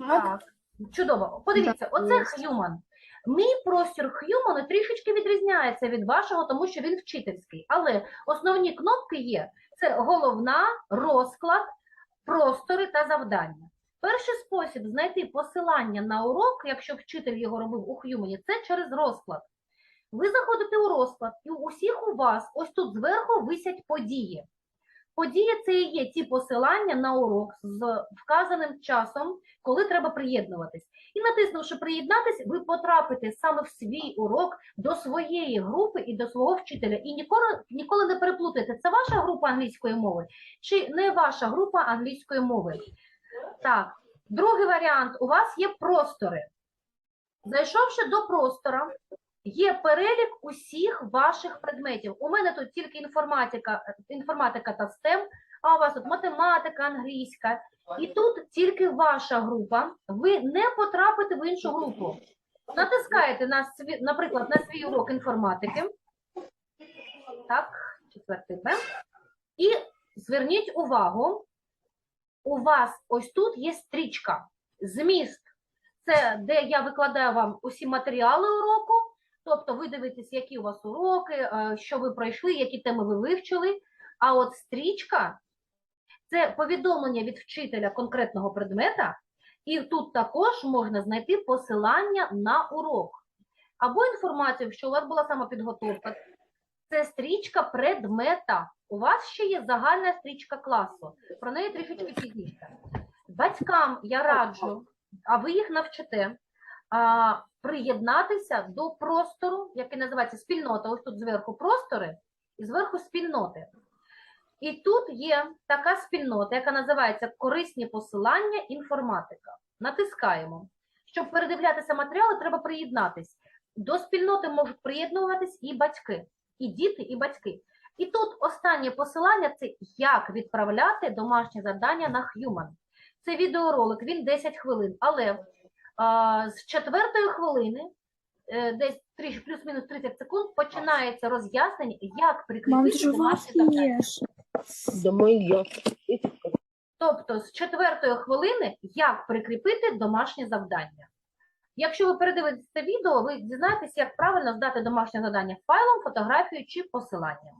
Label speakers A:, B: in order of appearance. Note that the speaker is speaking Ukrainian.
A: Так, чудово. Подивіться, оце Human. Мій простір Human трішечки відрізняється від вашого, тому що він вчительський. Але основні кнопки є: це головна, розклад, простори та завдання. Перший спосіб знайти посилання на урок, якщо вчитель його робив у Human, це через розклад. Ви заходите у розклад, і у усіх у вас ось тут зверху висять події. Події це і є ті посилання на урок з вказаним часом, коли треба приєднуватись. І натиснувши приєднатись, ви потрапите саме в свій урок до своєї групи і до свого вчителя. І ніколи, ніколи не переплутайте, це ваша група англійської мови чи не ваша група англійської мови. Так, другий варіант: у вас є простори. Зайшовши до простора, є перелік усіх ваших предметів. У мене тут тільки інформатика, інформатика та STEM, а у вас тут математика, англійська. І тут тільки ваша група. Ви не потрапите в іншу групу. Натискаєте на свій, наприклад, на свій урок інформатики. Так, четвертий Б. І зверніть увагу, у вас ось тут є стрічка. Зміст. Це де я викладаю вам усі матеріали уроку. Тобто ви дивитесь, які у вас уроки, е, що ви пройшли, які теми ви вивчили. А от стрічка це повідомлення від вчителя конкретного предмета, і тут також можна знайти посилання на урок. Або інформацію, що у вас була самопідготовка. Це стрічка предмета. У вас ще є загальна стрічка класу. Про неї трішечки пізніше. Батькам я раджу, а ви їх навчите приєднатися до простору, який називається спільнота. Ось тут зверху простори і зверху спільноти. І тут є така спільнота, яка називається Корисні посилання інформатика. Натискаємо. Щоб передивлятися матеріали, треба приєднатись. До спільноти можуть приєднуватись і батьки, і діти, і батьки. І тут останнє посилання це як відправляти домашнє завдання на Human. Це відеоролик, він 10 хвилин, але з четвертої хвилини, е, десь трішки плюс-мінус 30 секунд, починається роз'яснення, як прикріпити
B: вас
A: завдання. Тобто з четвертої хвилини як прикріпити домашнє завдання. Якщо ви передивитесь це відео, ви дізнаєтесь, як правильно здати домашнє завдання файлом, фотографією чи посиланням.